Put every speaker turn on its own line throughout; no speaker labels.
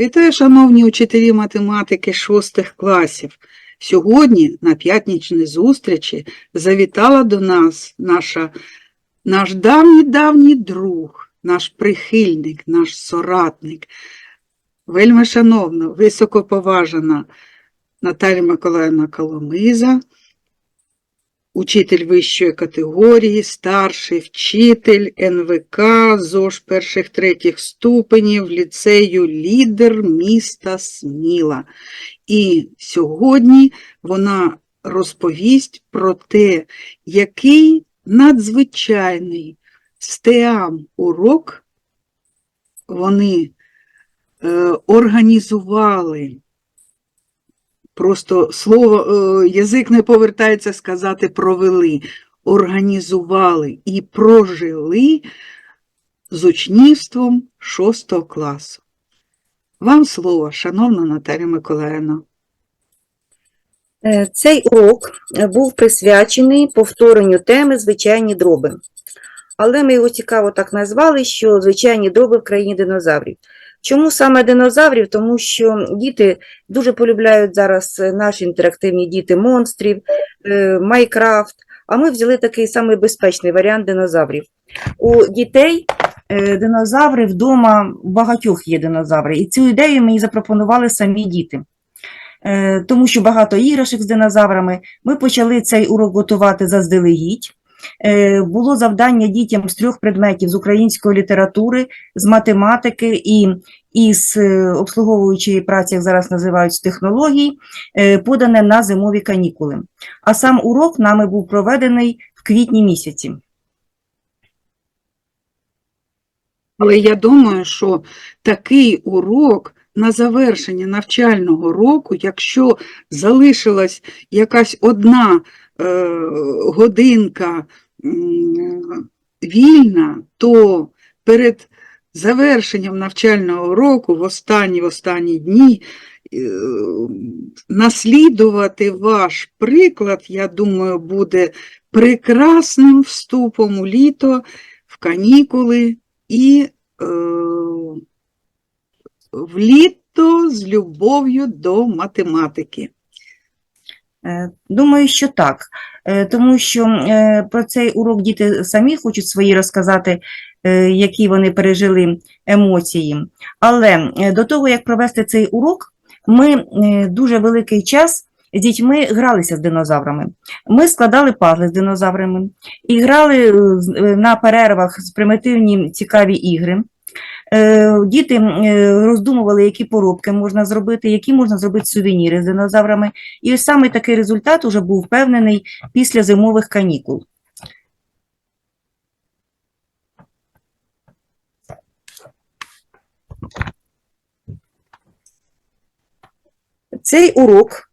Вітаю, шановні учителі математики шостих класів. Сьогодні на п'ятничній зустрічі завітала до нас наша, наш давній-давній друг, наш прихильник, наш соратник, вельми шановна, високоповажена Наталія Миколаївна Коломиза, учитель вищої категорії, старший вчитель НВК, ЗОЖ перших третіх ступенів, ліцею лідер міста Сміла. І сьогодні вона розповість про те, який надзвичайний стеам урок вони е, організували. Просто слово, е, язик не повертається сказати провели, організували і прожили з учнівством 6 класу. Вам слово, шановна Наталя Миколаївна.
Е, Цей урок був присвячений повторенню теми звичайні дроби. Але ми його цікаво так назвали, що звичайні дроби в країні динозаврів. Чому саме динозаврів? Тому що діти дуже полюбляють зараз е, наші інтерактивні діти монстрів, е, Майкрафт. А ми взяли такий самий безпечний варіант динозаврів. У дітей е, динозаври вдома, у багатьох є динозаври. І цю ідею мені запропонували самі діти. Тому що багато іграшок з динозаврами. Ми почали цей урок готувати заздалегідь. Е, Було завдання дітям з трьох предметів з української літератури, з математики і із е, обслуговуючої праці, як зараз називають, технологій, е, подане на зимові канікули. А сам урок нами був проведений в квітні місяці.
Але я думаю, що такий урок на завершення навчального року, якщо залишилась якась одна годинка вільна, то перед завершенням навчального року в останні, в останні дні е, наслідувати ваш приклад, я думаю, буде прекрасним вступом у літо, в канікули і е, в літо з любов'ю до математики.
Е, Думаю, що так, Е, тому що е, про цей урок діти самі хочуть свої розказати, які вони пережили емоції. Але до того, як провести цей урок, ми дуже великий час з дітьми гралися з динозаврами. Ми складали пазли з динозаврами і грали на перервах з примітивні цікаві ігри. Е, Діти е, роздумували, які поробки можна зробити, які можна зробити сувеніри з динозаврами. І ось саме такий результат уже був впевнений після зимових канікул. Цей урок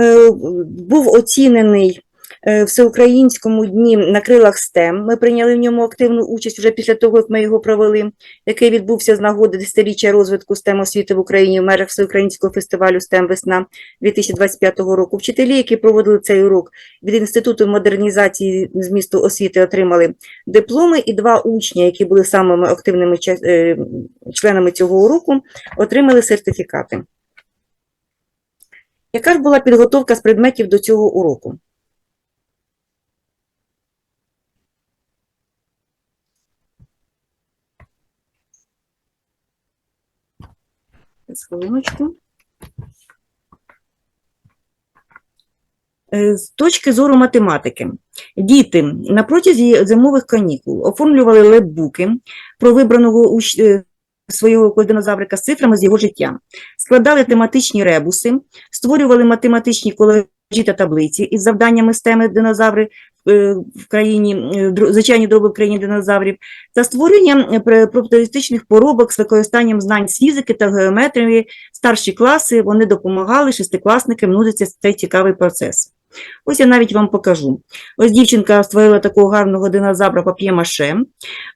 е, був оцінений Всеукраїнському дні на крилах STEM. Ми прийняли в ньому активну участь вже після того, як ми його провели, який відбувся з нагоди десятиріччя розвитку STEM освіти в Україні в межах Всеукраїнського фестивалю STEM Весна 2025 року. Вчителі, які проводили цей урок від Інституту модернізації змісту освіти, отримали дипломи, і два учні, які були самими активними е, членами цього уроку, отримали сертифікати. Яка ж була підготовка з предметів до цього уроку? З хвилиночку. Е, З точки зору математики, діти на протязі зимових канікул оформлювали лепбуки про вибраного уч- е, свого динозаврика з цифрами з його життя, складали тематичні ребуси, створювали математичні колежі та таблиці із завданнями з теми динозаври в країні, е, звичайні дроби в країні динозаврів, та створення е, поробок з використанням знань з фізики та геометрії. Старші класи вони допомагали шестикласникам нудити цей цікавий процес. Ось я навіть вам покажу. Ось дівчинка створила такого гарного динозавра пап'є-маше.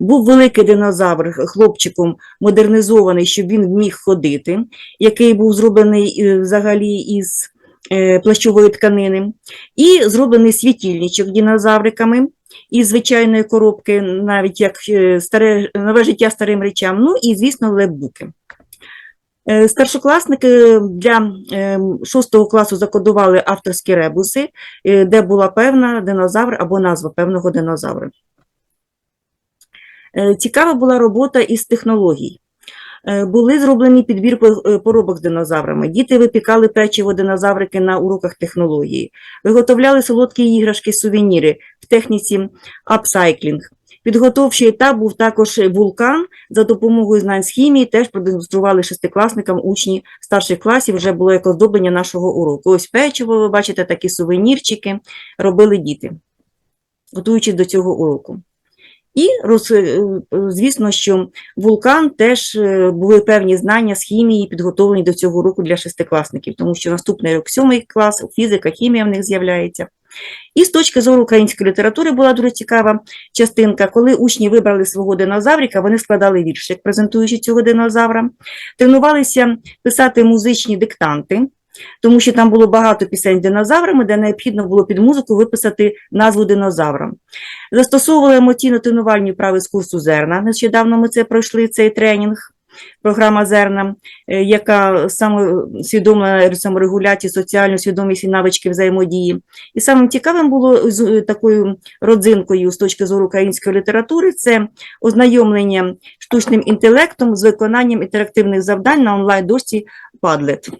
Був великий динозавр хлопчиком модернізований, щоб він міг ходити, який був зроблений е, взагалі із е, плащової тканини, і зроблений світильничок динозавриками. із звичайної коробки, навіть як е, старе, нове життя старим речам, ну і, звісно, лепбуки. Е, Старшокласники для е, шостого класу закодували авторські ребуси, е, де була певна динозавр або назва певного динозавра. Е, Цікава була робота із технологій. Е, Були зроблені підбір е, поробок з динозаврами. Діти випікали печиво динозаврики на уроках технології, виготовляли солодкі іграшки, сувеніри в техніці апсайклінг. Підготовчий етап був також вулкан. За допомогою знань з хімії теж продемонстрували шестикласникам учні старших класів. Вже було як оздоблення нашого уроку. Ось печиво, ви бачите, такі сувенірчики робили діти, готуючись до цього уроку. І е, звісно, що вулкан теж е, були певні знання з хімії, підготовлені до цього року для шестикласників, тому що наступний рок сьомий клас, фізика, хімія в них з'являється. І з точки зору української літератури була дуже цікава частинка, коли учні вибрали свого динозаврика, вони складали віршик, презентуючи цього динозавра, тренувалися писати музичні диктанти, тому що там було багато пісень з динозаврами, де необхідно було під музику виписати назву динозавра. Застосовували емоційно-тренувальні вправи з курсу зерна. Нещодавно ми це пройшли, цей тренінг. Програма зерна, е, яка самосвідомлена саморегуляції, соціальну свідомість і навички взаємодії. І самим цікавим було з е, такою родзинкою з точки зору української літератури це ознайомлення штучним інтелектом з виконанням інтерактивних завдань на онлайн-дошці Padlet.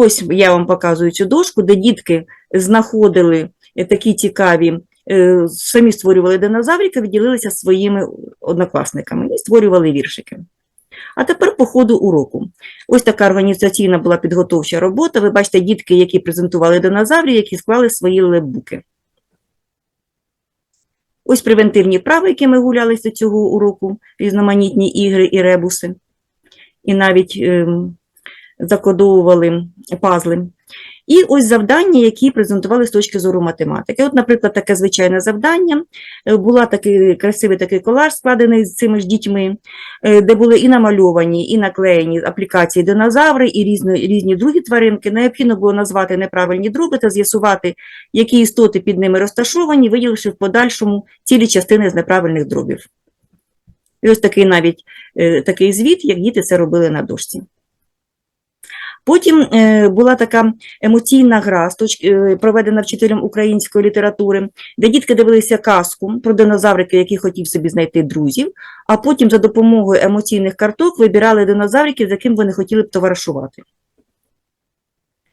Ось я вам показую цю дошку, де дітки знаходили е, такі цікаві, е, самі створювали динозаврика, відділилися своїми однокласниками і створювали віршики. А тепер по ходу уроку. Ось така організаційна була підготовча робота. Ви бачите дітки, які презентували динозаврів, які склали свої лебуки. Ось превентивні вправи, які ми гуляли з цього уроку, різноманітні ігри і ребуси. І навіть ем, закодовували пазли. І ось завдання, які презентували з точки зору математики. От, наприклад, таке звичайне завдання. Е, Була такий красивий такий колаж, складений з цими ж дітьми, е, де були і намальовані, і наклеєні аплікації динозаври, і різні, різні другі тваринки. Необхідно було назвати неправильні дроби та з'ясувати, які істоти під ними розташовані, виділивши в подальшому цілі частини з неправильних дробів. І ось такий навіть е, такий звіт, як діти це робили на дошці. Потім е, була така емоційна гра, е, проведена вчителем української літератури, де дітки дивилися казку про динозаврика, який хотів собі знайти друзів, а потім за допомогою емоційних карток вибирали динозавриків, з яким вони хотіли б товаришувати.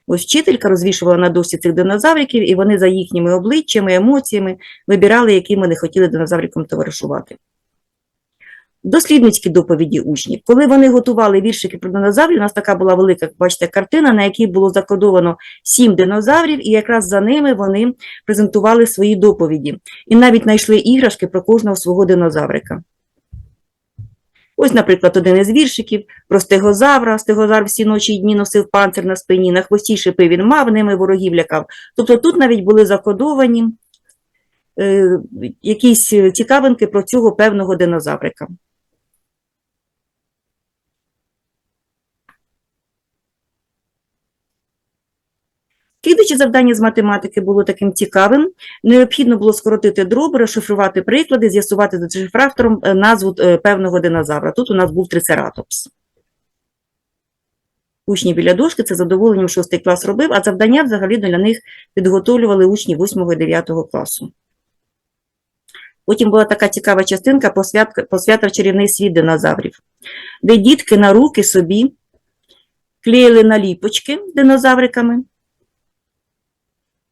Ось вчителька розвішувала на дошці цих динозавриків, і вони за їхніми обличчями, емоціями вибирали, яким вони хотіли динозавриком товаришувати. Дослідницькі доповіді учнів. Коли вони готували віршики про динозаврів, у нас така була велика, бачите, картина, на якій було закодовано сім динозаврів, і якраз за ними вони презентували свої доповіді. І навіть знайшли іграшки про кожного свого динозаврика. Ось, наприклад, один із віршиків про стегозавра. Стегозавр всі ночі й дні носив панцир на спині, на хвості шипи він мав, ними ворогів лякав. Тобто тут навіть були закодовані е, якісь цікавинки про цього певного динозаврика. Слідуюче завдання з математики було таким цікавим. Необхідно було скоротити дроби, розшифрувати приклади, з'ясувати за дешифратором е, назву е, певного динозавра. Тут у нас був трицератопс. Учні біля дошки це задоволенням шостий клас робив, а завдання взагалі для них підготовлювали учні 8 і 9 класу. Потім була така цікава частинка посвята в чарівний світ динозаврів, де дітки на руки собі клеїли наліпочки динозавриками.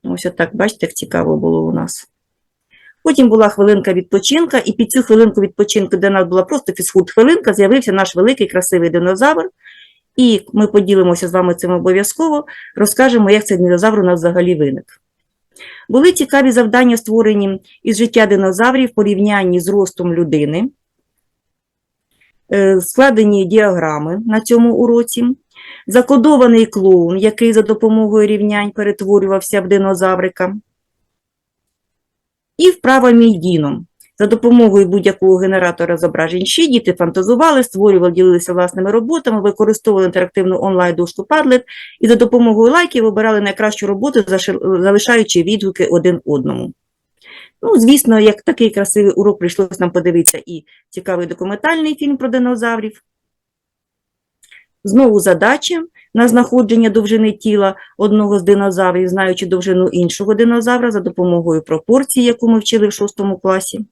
Ось отак, бачите, як цікаво було у нас. Потім була хвилинка відпочинка, і під цю хвилинку відпочинку, де нас була просто фізкульт-хвилинка, з'явився наш великий красивий динозавр. І ми поділимося з вами цим обов'язково, розкажемо, як цей динозавр у нас взагалі виник. Були цікаві завдання, створені із життя динозаврів в порівнянні з ростом людини, Е, складені діаграми на цьому уроці, закодований клоун, який за допомогою рівнянь перетворювався в динозаврика, і вправа мій Діно. За допомогою будь-якого генератора зображень щі діти фантазували, створювали, ділилися власними роботами, використовували інтерактивну онлайн-дошку Padlet і за допомогою лайків обирали найкращу роботу, залишаючи відгуки один одному. Ну, звісно, як такий красивий урок прийшлося нам подивитися і цікавий документальний фільм про динозаврів. Знову задача на знаходження довжини тіла одного з динозаврів, знаючи довжину іншого динозавра за допомогою пропорції, яку ми вчили в шостому класі.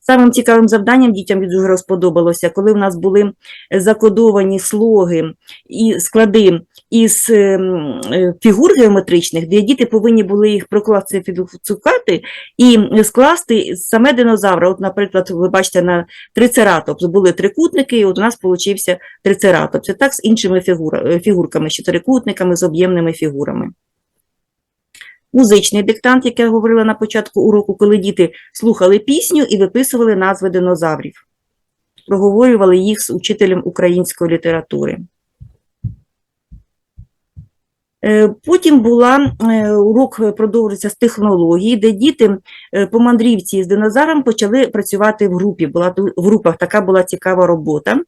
Самим цікавим завданням дітям дуже розподобалося, коли в нас були закодовані слоги і склади із ем, е, фігур геометричних, де діти повинні були їх прокласти цукати і скласти саме динозавра. От, наприклад, ви бачите на трицератопс були трикутники, і от у нас получився трицератопс. Так з іншими фігура, е, фігурками, ще трикутниками, з об'ємними фігурами. Музичний диктант, як я говорила на початку уроку, коли діти слухали пісню і виписували назви динозаврів, проговорювали їх з учителем української літератури. Е, Потім була е, урок продовжується з технології, де діти е, по мандрівці з динозавром почали працювати в групі. Була в групах така була цікава робота.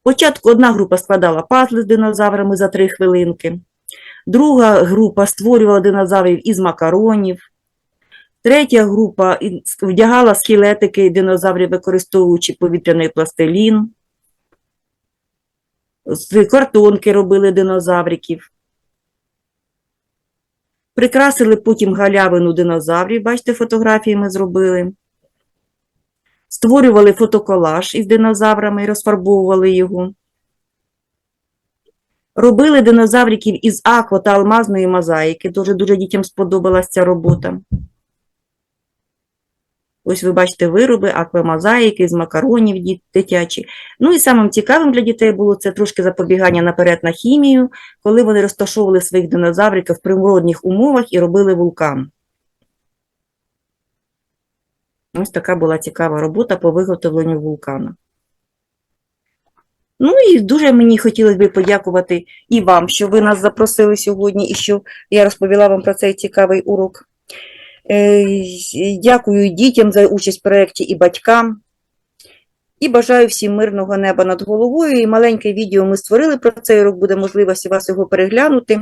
Спочатку одна група складала пазли з динозаврами за три хвилинки, друга група створювала динозаврів із макаронів, третя група вдягала скелетики динозаврів, використовуючи повітряний пластилін, з картонки робили динозавриків. Прикрасили потім галявину динозаврів, бачите, фотографії ми зробили. Створювали фотоколаж із динозаврами і розфарбовували його. Робили динозавриків із аква та алмазної мозаїки. Дуже дуже дітям сподобалася ця робота. Ось ви бачите вироби аквамозаїки з макаронів дитячі. Ну і самим цікавим для дітей було це трошки запобігання наперед на хімію, коли вони розташовували своїх динозавриків в природних умовах і робили вулкан. Ось така була цікава робота по виготовленню вулкана. Ну і дуже мені хотілося б подякувати і вам, що ви нас запросили сьогодні і що я розповіла вам про цей цікавий урок. Е, Дякую дітям за участь в проєкті і батькам. І бажаю всім мирного неба над головою. І маленьке відео ми створили про цей урок, буде можливість вас його переглянути.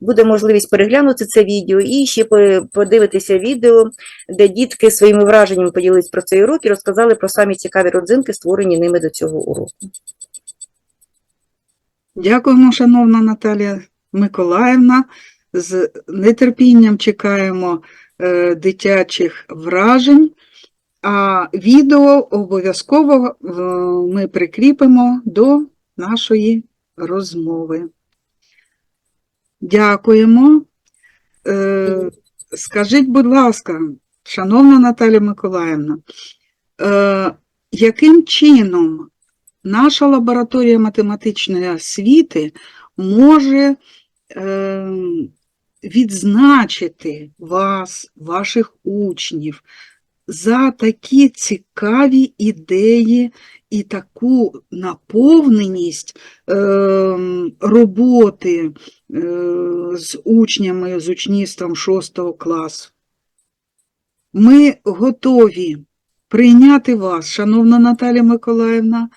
Буде можливість переглянути це відео і ще подивитися відео, де дітки своїми враженнями поділились про цей урок і розказали про самі цікаві родзинки, створені ними до цього уроку.
Дякуємо, шановна Наталія Миколаївна. З нетерпінням чекаємо е, дитячих вражень, а відео обов'язково е, ми прикріпимо до нашої розмови. Дякуємо. Е, скажіть, будь ласка, шановна Наталія Миколаївна, яким чином наша лабораторія математичної освіти може відзначити вас, ваших учнів за такі цікаві ідеї і таку наповненість е, роботи е, з учнями, з учнівством 6 класу. Ми готові прийняти вас, шановна Наталія Миколаївна,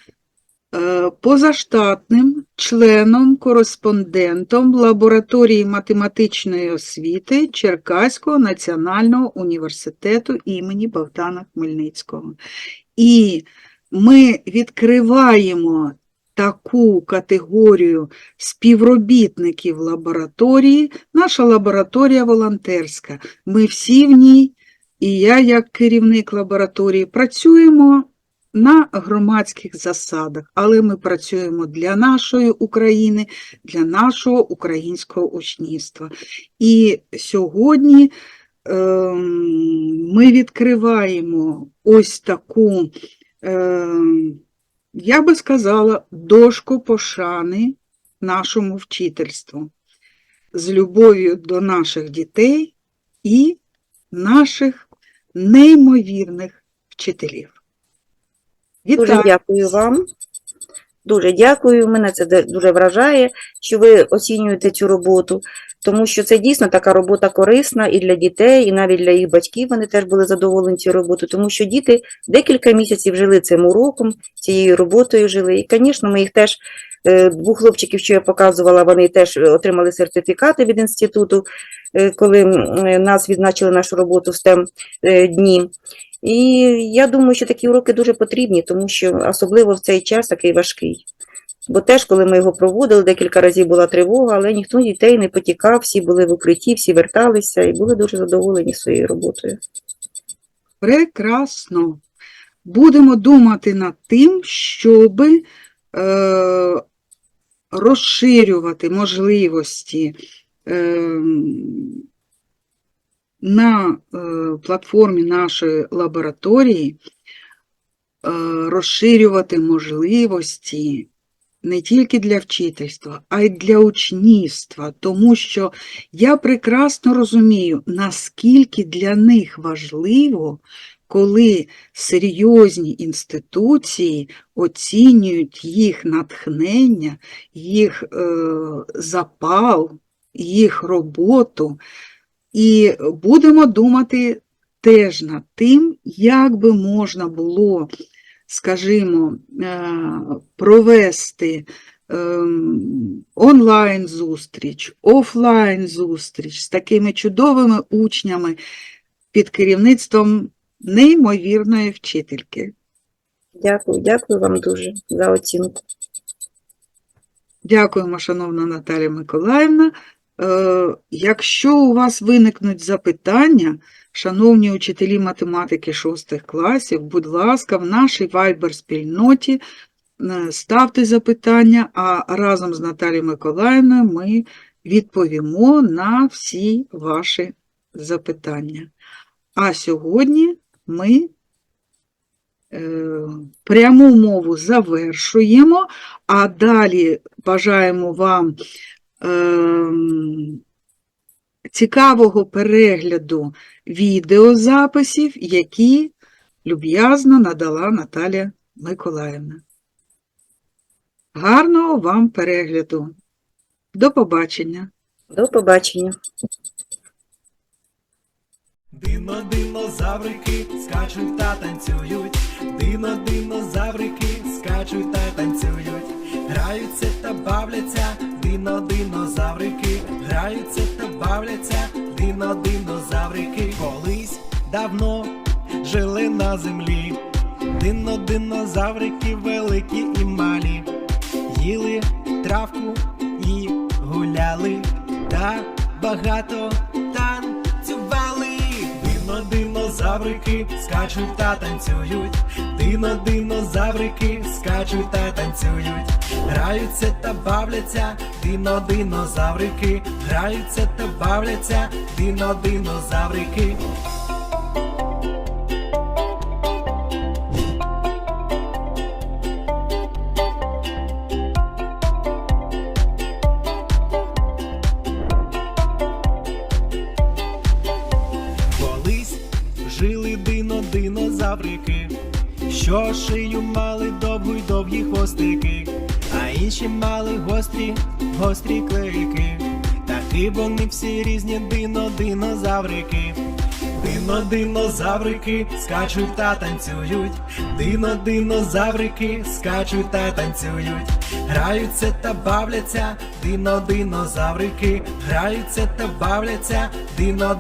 е, позаштатним членом, кореспондентом лабораторії математичної освіти Черкаського національного університету імені Богдана Хмельницького. І ми відкриваємо таку категорію співробітників лабораторії. Наша лабораторія волонтерська. Ми всі в ній, і я, як керівник лабораторії, працюємо на громадських засадах, але ми працюємо для нашої України, для нашого українського учнівства. І сьогодні ем, ми відкриваємо ось таку, ем, я би сказала, дошку пошани нашому вчительству з любов'ю до наших дітей і наших неймовірних вчителів.
Дуже дякую вам. Дуже дякую. Мене це дуже вражає, що ви оцінюєте цю роботу. тому що це дійсно така робота корисна і для дітей, і навіть для їх батьків вони теж були задоволені цією роботою, тому що діти декілька місяців жили цим уроком, цією роботою жили. І, звісно, ми їх теж, е, двох хлопчиків, що я показувала, вони теж отримали сертифікати від інституту, е, коли е, нас відзначили нашу роботу в STEM дні. І я думаю, що такі уроки дуже потрібні, тому що особливо в цей час такий важкий. Бо теж, коли ми його проводили, декілька разів була тривога, але ніхто дітей не потікав, всі були в укритті, всі верталися і були дуже задоволені своєю роботою.
Прекрасно. Будемо думати над тим, щоб е, розширювати можливості е, на е, платформі нашої лабораторії, е, розширювати можливості не тільки для вчительства, а й для учнівства, тому що я прекрасно розумію, наскільки для них важливо, коли серйозні інституції оцінюють їх натхнення, їх е, запал, їх роботу. І будемо думати теж над тим, як би можна було, скажімо, е, провести ем, онлайн-зустріч, офлайн-зустріч з такими чудовими учнями під керівництвом неймовірної вчительки.
Дякую, дякую вам дуже за оцінку.
Дякуємо, шановна Наталія Миколаївна. Е, Якщо у вас виникнуть запитання, шановні учителі математики шостих класів, будь ласка, в нашій Viber-спільноті е, ставте запитання, а разом з Наталією Миколаївною ми відповімо на всі ваші запитання. А сьогодні ми е, пряму мову завершуємо, а далі бажаємо вам цікавого перегляду відеозаписів, які люб'язно надала Наталя Миколаївна. Гарного вам перегляду. До побачення.
До побачення.
Дино, динозаврики скачуть та танцюють. Дино, динозаврики скачуть та танцюють. Граються та бавляться, дино, динозаврики, граються та бавляться, дино, динозаврики. Колись давно жили на землі. Дино, динозаврики великі і малі. Їли травку і гуляли, та багато динозаврики скачуть та танцюють. Дино, динозаврики скачуть та танцюють. Граються та бавляться, дино, динозаврики, граються та бавляться, дино, динозаврики. Шию мали довгу й довгі хвостики, а інші мали гострі, гострі клейки. Такі вони всі різні дино динозаврики. Дино динозаврики скачуть та танцюють. Дино динозаврики скачуть та танцюють. Граються та бавляться, дино динозаврики, граються та бавляться, дино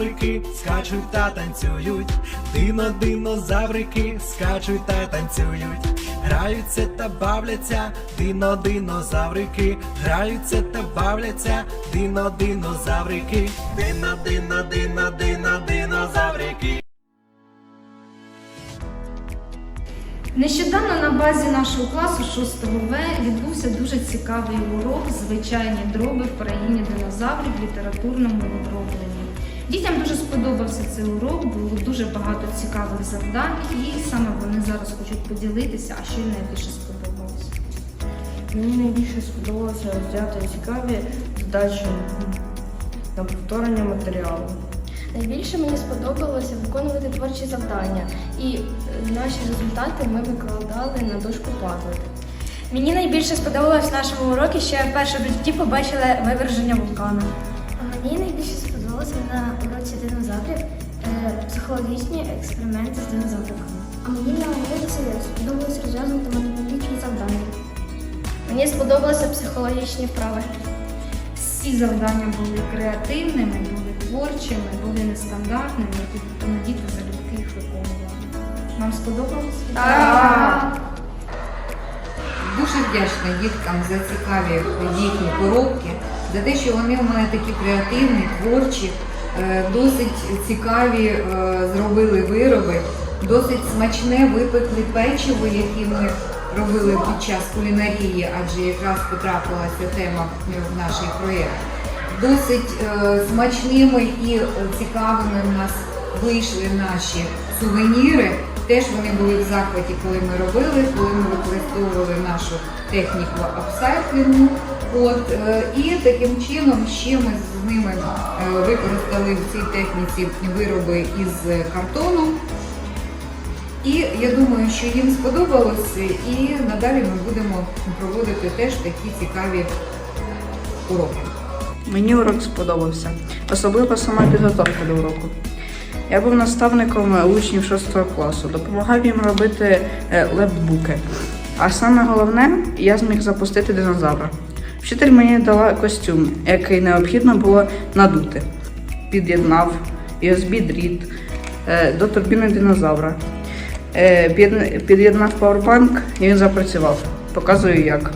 динозаврики скачуть та танцюють. Дино динозаврики скачуть та танцюють. Граються та бавляться, дино динозаврики, граються та бавляться, дино динозаврики. Дино, дино, дино, дино, динозаврики.
Нещодавно на базі нашого класу 6 В відбувся дуже цікавий урок Звичайні дроби в країні динозаврів в літературному обробленні. Дітям дуже сподобався цей урок, було дуже багато цікавих завдань, і саме вони зараз хочуть поділитися, а що їм найбільше сподобалось.
Мені найбільше сподобалося взяти цікаві задачі на повторення матеріалу.
Найбільше мені сподобалося виконувати творчі завдання, і е, наші результати ми викладали на дошку Padlet.
Мені найбільше сподобалось в нашому уроці, що я вперше в житті побачила виверження вулкану.
Мені найбільше психологічні експерименти з динозавриками. А мені на уроці сподобалося розв'язувати математичні завдання.
Мені сподобалися психологічні вправи. Всі завдання були креативними, були творчими, були нестандартними, і тому діти залюбки їх виконували. Вам сподобалося?
Так.
Дуже вдячна діткам за цікаві їхні коробки, за те, що вони у мене такі креативні, творчі, досить цікаві е, зробили вироби, досить смачне випекли печиво, яке ми робили під час кулінарії, адже якраз потрапилася тема в наш проєкт. Досить е, смачними і е, цікавими в нас вийшли наші сувеніри. Теж вони були в захваті, коли ми робили, коли ми використовували нашу техніку апсайклінгу. От, е, і таким чином ще ми з ними е, використали в цій техніці вироби із картону. І я думаю, що їм сподобалось, і надалі ми будемо проводити теж такі цікаві уроки.
Мені урок сподобався, особливо сама підготовка до уроку. Я був наставником учнів 6 класу, допомагав їм робити е, лепбуки. А саме головне, я зміг запустити динозавра. Вчитель мені дала костюм, який необхідно було надути. Під'єднав USB-дріт е, до турбіни динозавра. Е, Під'єднав пауербанк і він запрацював. Показую як.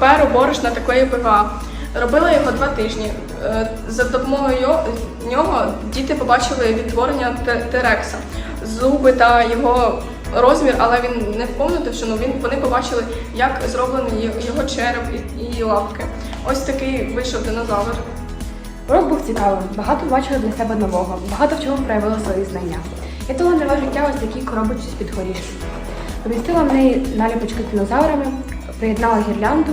Паперу, борошна такої ПВА. Робила його два тижні. Е, За допомогою нього діти побачили відтворення Т- Тирекса, зуби та його розмір, але він не впомнив, що ну, він, вони побачили, як зроблений його череп і, лапки. Ось такий вийшов динозавр.
Урок був цікавим, багато бачили для себе нового, багато в чому проявили свої знання. Я того життя ось такій коробочці з-під горішки. Помістила в неї наліпочки з динозаврами, приєднала гірлянду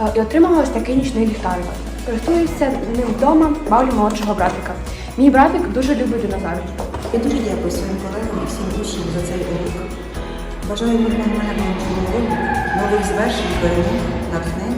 е, і отримала ось такий нічний ліхтарик. Користуюся ним вдома, бавлю молодшого братика. Мій братик дуже любить динозаврів.
Я дуже дякую своїм колегам і всім учням за цей урок. Бажаю мирного мирного нових звершень, перемог, натхнення